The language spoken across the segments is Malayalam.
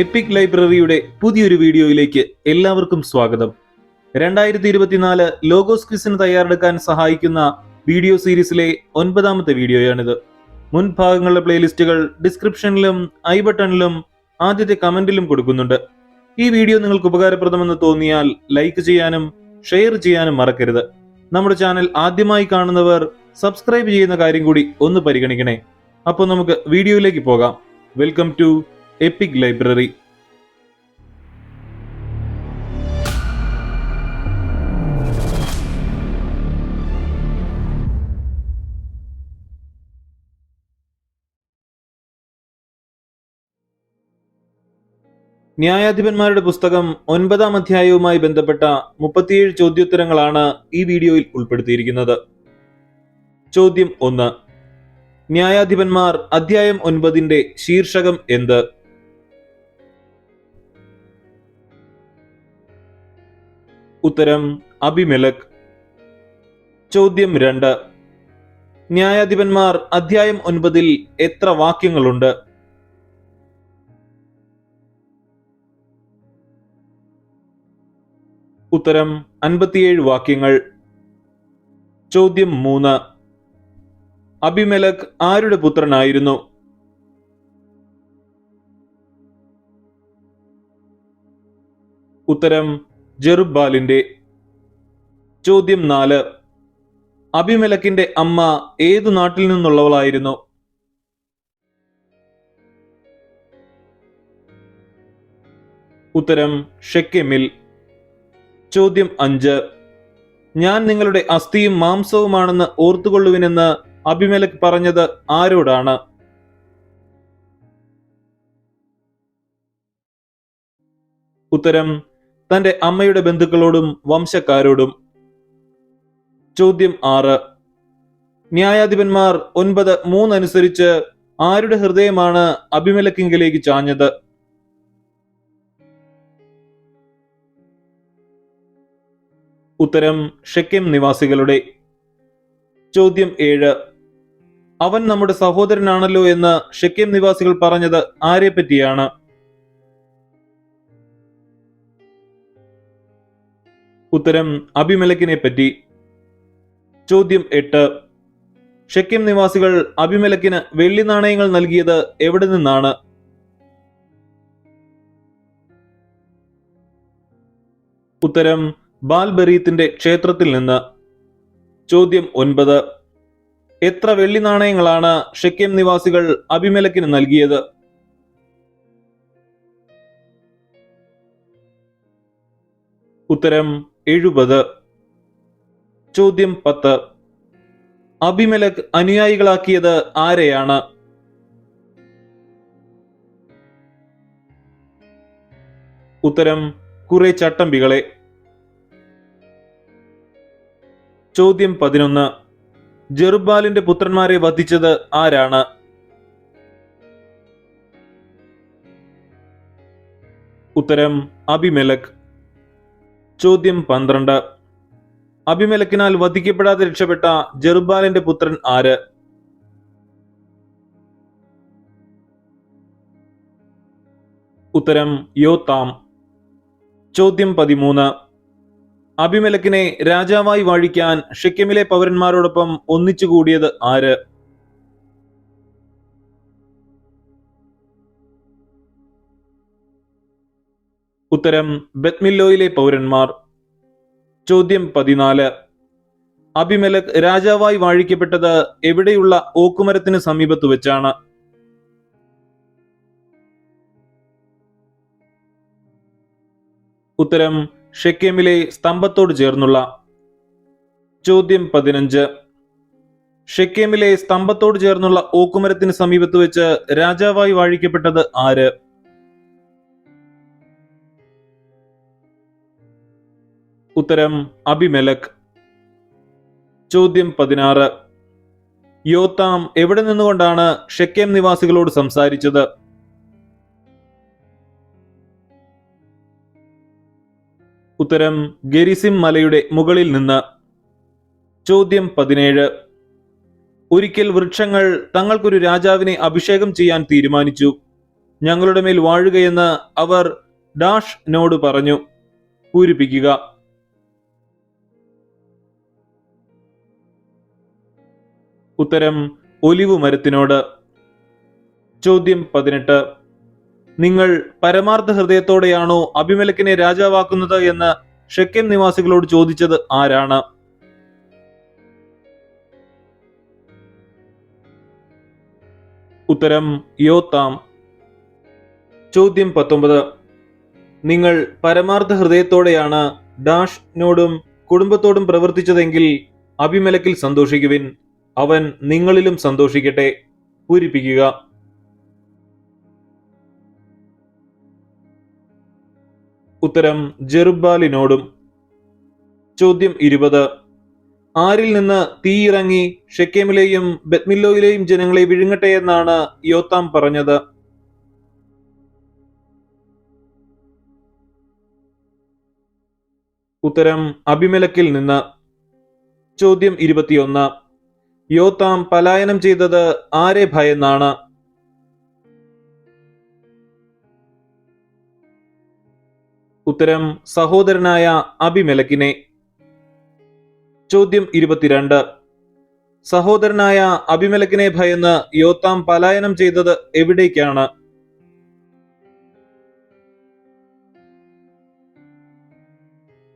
എപ്പിക് ലൈബ്രറിയുടെ പുതിയൊരു വീഡിയോയിലേക്ക് എല്ലാവർക്കും സ്വാഗതം. രണ്ടായിരത്തി ഇരുപത്തിനാല് ലോഗോസ് ക്വിസിന് തയ്യാറെടുക്കാൻ സഹായിക്കുന്ന വീഡിയോ സീരീസിലെ ഒൻപതാമത്തെ വീഡിയോയാണിത്. മുൻ ഭാഗങ്ങളുടെ പ്ലേലിസ്റ്റുകൾ ഡിസ്ക്രിപ്ഷനിലും ഐ ബട്ടണിലും ആദ്യത്തെ കമന്റിലും കൊടുക്കുന്നുണ്ട്. ഈ വീഡിയോ നിങ്ങൾക്ക് ഉപകാരപ്രദമെന്ന് തോന്നിയാൽ ലൈക്ക് ചെയ്യാനും ഷെയർ ചെയ്യാനും മറക്കരുത്. നമ്മുടെ ചാനൽ ആദ്യമായി കാണുന്നവർ സബ്സ്ക്രൈബ് ചെയ്യുന്ന കാര്യം കൂടി ഒന്ന് പരിഗണിക്കണേ. അപ്പോൾ നമുക്ക് വീഡിയോയിലേക്ക് പോകാം. വെൽക്കം ടു എപ്പിക് ലൈബ്രറി ന്യായാധിപന്മാരുടെ പുസ്തകം ഒൻപതാം അധ്യായവുമായി ബന്ധപ്പെട്ട മുപ്പത്തിയേഴ് ചോദ്യോത്തരങ്ങളാണ് ഈ വീഡിയോയിൽ ഉൾപ്പെടുത്തിയിരിക്കുന്നത്. ചോദ്യം ഒന്ന്. ന്യായാധിപന്മാർ അധ്യായം ഒൻപതിന്റെ ശീർഷകം എന്ത്? ഉത്തരം അഭിമലക് ചോദ്യം രണ്ട്. ന്യായാധിപന്മാർ അധ്യായം ഒൻപതിൽ എത്ര വാക്യങ്ങളുണ്ട്? ഉത്തരം അൻപത്തിയേഴ് വാക്യങ്ങൾ. ചോദ്യം മൂന്ന്. അഭിമലക് ആരുടെ പുത്രനായിരുന്നു? ഉത്തരം ജെറുബാലിന്റെ ചോദ്യം നാല്. അഭിമലക്കിന്റെ അമ്മ ഏതു നാട്ടിൽ നിന്നുള്ളവളായിരുന്നു? ഉത്തരം ഷെക്കെമിൽ. ചോദ്യം അഞ്ച്. ഞാൻ നിങ്ങളുടെ അസ്ഥിയും മാംസവുമാണെന്ന് ഓർത്തുകൊള്ളുവിനെന്ന് അഭിമലക് പറഞ്ഞത് ആരോടാണ്? ഉത്തരം തന്റെ അമ്മയുടെ ബന്ധുക്കളോടും വംശക്കാരോടും. ചോദ്യം ആറ്. ന്യായാധിപന്മാർ ഒൻപത് മൂന്നനുസരിച്ച് ആരുടെ ഹൃദയമാണ് അഭിമലക്കിങ്കിലേക്ക് ചാഞ്ഞത്? ഉത്തരം ഷെക്കെം നിവാസികളുടെ. ചോദ്യം ഏഴ്. അവൻ നമ്മുടെ സഹോദരനാണല്ലോ എന്ന് ഷെക്കെം നിവാസികൾ പറഞ്ഞത് ആരെ പറ്റിയാണ് ഉത്തരം അഭിമലക്കിനെ പറ്റി ചോദ്യം എട്ട്. ഷെക്കിം നിവാസികൾ അഭിമലക്കിന് വെള്ളി നാണയങ്ങൾ നൽകിയത് എവിടെ നിന്നാണ്? ഉത്തരം ബാൽബരീത്തിന്റെ ക്ഷേത്രത്തിൽ നിന്ന്. ചോദ്യം ഒൻപത്. എത്ര വെള്ളി നാണയങ്ങളാണ് ഷെക്കിം നിവാസികൾ അഭിമലക്കിന് നൽകിയത്? ഉത്തരം എഴുപത്. ചോദ്യം പത്ത്. അഭിമലക് അനുയായികളാക്കിയത് ആരെയാണ്? ഉത്തരം കുറെ ചട്ടമ്പികളെ ചോദ്യം പതിനൊന്ന്. ജെറുബാലിന്റെ പുത്രന്മാരെ വധിച്ചത് ആരാണ്? ഉത്തരം അബിമെലക് ചോദ്യം പന്ത്രണ്ട്. അഭിമലക്കിനാൽ വധിക്കപ്പെടാതെ രക്ഷപ്പെട്ട ജെറുബാലിന്റെ പുത്രൻ ആര്? ഉത്തരം യോത്താം. ചോദ്യം പതിമൂന്ന്. അഭിമലക്കിനെ രാജാവായി വാഴിക്കാൻ ഷിക്കിമിലെ പൗരന്മാരോടൊപ്പം ഒന്നിച്ചുകൂടിയത് ആര്? ഉത്തരം ബത്മില്ലോയിലെ പൗരന്മാർ. ചോദ്യം പതിനാല്. അഭിമലക് രാജാവായി വാഴിക്കപ്പെട്ടത് എവിടെയുള്ള ഓക്കുമരത്തിന് സമീപത്ത് വെച്ചാണ്? ഉത്തരം ഷെക്കേമിലെ സ്തംഭത്തോട് ചേർന്നുള്ള. ചോദ്യം പതിനഞ്ച്. ഷെക്കേമിലെ സ്തംഭത്തോട് ചേർന്നുള്ള ഓക്കുമരത്തിന് സമീപത്ത് വെച്ച് രാജാവായി വാഴിക്കപ്പെട്ടത് ആര്? ഉത്തരം അബിമെലക്. ചോദ്യം പതിനാറ്. യോത്താം എവിടെ നിന്നുകൊണ്ടാണ് ഷെക്കേം നിവാസികളോട് സംസാരിച്ചത്? ഉത്തരം ഗെരിസിം മലയുടെ മുകളിൽ നിന്ന്. ചോദ്യം പതിനേഴ്. ഒരിക്കൽ വൃക്ഷങ്ങൾ തങ്ങൾക്കൊരു രാജാവിനെ അഭിഷേകം ചെയ്യാൻ തീരുമാനിച്ചു. ഞങ്ങളുടെ മേൽ വാഴുകയെന്ന് അവർ ഡാഷ് നോട് പറഞ്ഞു. പൂരിപ്പിക്കുക. ഉത്തരം ഒലിവു മരത്തിനോട്. ചോദ്യം പതിനെട്ട്. നിങ്ങൾ പരമാർത്ഥ ഹൃദയത്തോടെയാണോ അഭിമലക്കിനെ രാജാവാക്കുന്നത് എന്ന് ഷെക്കേം നിവാസികളോട് ചോദിച്ചത് ആരാണ്? ഉത്തരം യോത്താം. ചോദ്യം പത്തൊമ്പത്. നിങ്ങൾ പരമാർത്ഥ ഹൃദയത്തോടെയാണ് ഡാഷിനോടും കുടുംബത്തോടും പ്രവർത്തിച്ചതെങ്കിൽ അഭിമലക്കിൽ സന്തോഷിക്കുവിൻ. അവൻ നിങ്ങളിലും സന്തോഷിക്കട്ടെ. പൂരിപ്പിക്കുക. ഉത്തരം ജെറുബാലിനോടും ചോദ്യം ഇരുപത്. ആരിൽ നിന്ന് തീയിറങ്ങി ഷെക്കേമിലെയും ബെത്മില്ലോയിലെയും ജനങ്ങളെ വിഴുങ്ങട്ടെ എന്നാണ് യോത്താം പറഞ്ഞത്. ഉത്തരം അഭിമലക്കിൽ നിന്ന്. ചോദ്യം ഇരുപത്തിയൊന്ന്. യോത്താം പലായനം ചെയ്തത് ആരെ ഭയന്നാണ്? ഉത്തരം സഹോദരനായ അഭിമലക്കിനെ ചോദ്യം ഇരുപത്തിരണ്ട്. സഹോദരനായ അഭിമലക്കിനെ ഭയന്ന് യോത്താം പലായനം ചെയ്തത് എവിടേക്കാണ്?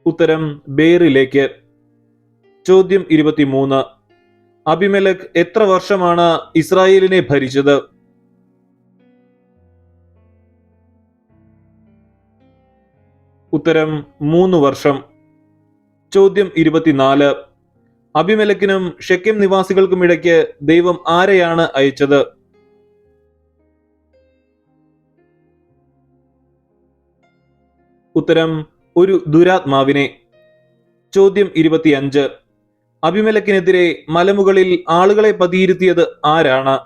ഉത്തരം ബേറിലേക്ക്. ചോദ്യം ഇരുപത്തിമൂന്ന്. അഭിമലക് എത്ര വർഷമാണ് ഇസ്രായേലിനെ ഭരിച്ചത്? ഉത്തരം മൂന്ന് വർഷം. ചോദ്യം ഇരുപത്തിനാല്. അഭിമലക്കിനും ഷെക്കിം നിവാസികൾക്കും ഇടയ്ക്ക് ദൈവം ആരെയാണ് അയച്ചത്? ഉത്തരം ഒരു ദുരാത്മാവിനെ. ചോദ്യം ഇരുപത്തിയഞ്ച്. അഭിമലക്കിനെതിരെ മലമുകളിൽ ആളുകളെ പതിയിരുത്തിയത് ആരാണ്?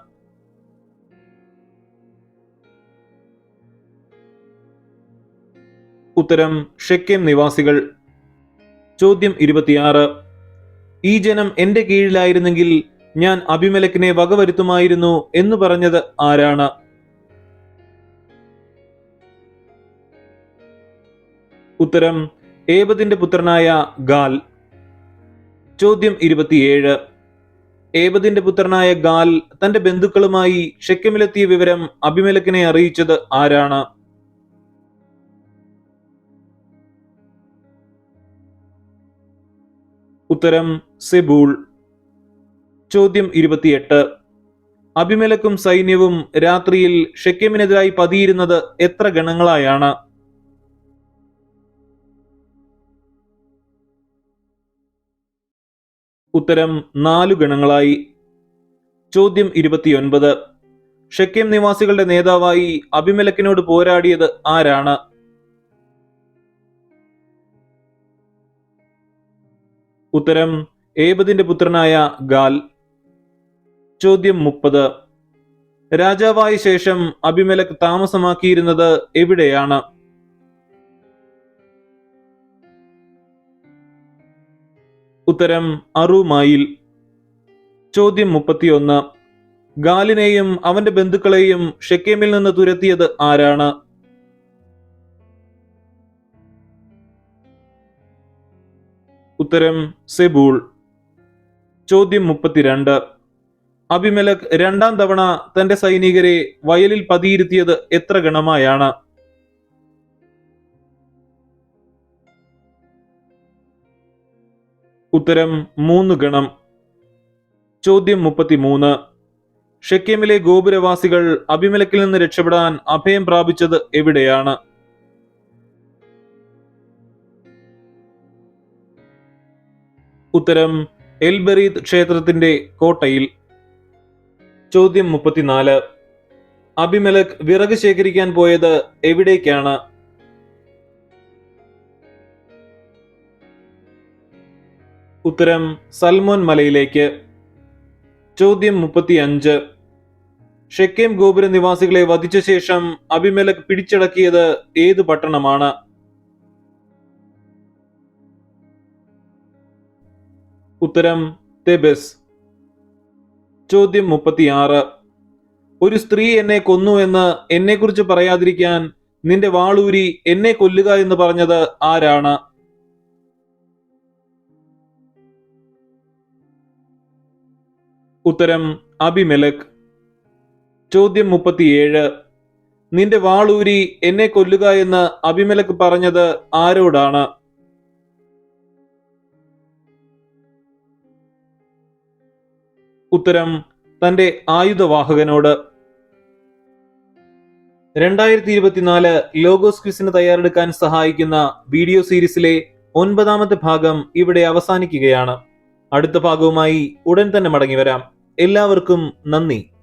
ഉത്തരം ഷെക്കേം നിവാസികൾ. ചോദ്യം ഇരുപത്തിയാറ്. ഈ ജനം എന്റെ കീഴിലായിരുന്നെങ്കിൽ ഞാൻ അഭിമലക്കിനെ വകവരുത്തുമായിരുന്നു എന്ന് പറഞ്ഞത് ആരാണ്? ഉത്തരം ഏബദിന്റെ പുത്രനായ ഗാൽ. ചോദ്യം ഇരുപത്തിയേഴ്. ഏബദിന്റെ പുത്രനായ ഗാൽ തന്റെ ബന്ധുക്കളുമായി ഷെക്കമിലെത്തിയ വിവരം അഭിമലക്കിനെ അറിയിച്ചത് ആരാണ്? ഉത്തരം സെബൂൾ. ചോദ്യം ഇരുപത്തിയെട്ട്. അഭിമലക്കും സൈന്യവും രാത്രിയിൽ ഷെക്കമിനെതിരായി പതിയിരുന്നത് എത്ര ഗണങ്ങളായാണ്? ഉത്തരം നാലു ഗണങ്ങളായി. ചോദ്യം ഇരുപത്തിയൊൻപത്. ഷെക്കേം നിവാസികളുടെ നേതാവായി അഭിമലക്കിനോട് പോരാടിയത് ആരാണ്? ഉത്തരം ഏബദിന്റെ പുത്രനായ ഗാൽ. ചോദ്യം മുപ്പത്. രാജാവായ ശേഷം അഭിമലക് താമസമാക്കിയിരുന്നത് എവിടെയാണ്? ഉത്തരം അറുമായിൽ. ചോദ്യം മുപ്പത്തിയൊന്ന്. ഗാലിനെയും അവന്റെ ബന്ധുക്കളെയും ഷെക്കേമിൽ നിന്ന് തുരത്തിയത് ആരാണ്? ഉത്തരം സെബൂൾ. ചോദ്യം മുപ്പത്തിരണ്ട്. അഭിമലക് രണ്ടാം തവണ തന്റെ സൈനികരെ വയലിൽ പതിയിരുത്തിയത് എത്ര ഗണമായാണ്? ഉത്തരം മൂന്ന് ഗണം. ചോദ്യം മുപ്പത്തിമൂന്ന്. ഷെക്കേമിലെ ഗോപുരവാസികൾ അഭിമലക്കിൽ നിന്ന് രക്ഷപ്പെടാൻ അഭയം പ്രാപിച്ചത് എവിടെയാണ്? ഉത്തരം എൽബറീദ് ക്ഷേത്രത്തിന്റെ കോട്ടയിൽ. ചോദ്യം മുപ്പത്തിനാല്. അഭിമലക് വിറക് ശേഖരിക്കാൻ പോയത് എവിടേക്കാണ്? ഉത്തരം സൽമോൻ മലയിലേക്ക്. ചോദ്യം മുപ്പത്തിയഞ്ച്. ഷെക്കേം ഗോപുര നിവാസികളെ വധിച്ച ശേഷം അഭിമലക് പിടിച്ചടക്കിയത് ഏത് പട്ടണമാണ്? ഉത്തരം തെബസ്. ചോദ്യം മുപ്പത്തിയാറ്. ഒരു സ്ത്രീ എന്നെ കൊന്നു എന്ന് എന്നെക്കുറിച്ച് പറയാതിരിക്കാൻ നിന്റെ വാളൂരി എന്നെ കൊല്ലുക എന്ന് പറഞ്ഞത് ആരാണ്? ഉത്തരം അബിമെലക്. ചോദ്യം മുപ്പത്തിയേഴ്. നിന്റെ വാളൂരി എന്നെ കൊല്ലുക എന്ന് അബിമെലക് പറഞ്ഞത് ആരോടാണ്? ഉത്തരം തന്റെ ആയുധവാഹകനോട്. രണ്ടായിരത്തി ഇരുപത്തിനാല് ലോഗോസ് ക്വിസിന് തയ്യാറെടുക്കാൻ സഹായിക്കുന്ന വീഡിയോ സീരീസിലെ ഒൻപതാമത്തെ ഭാഗം ഇവിടെ അവസാനിക്കുകയാണ്. അടുത്ത ഭാഗവുമായി ഉടൻ തന്നെ മടങ്ങി വരാം. എല്ലാവർക്കും നന്ദി.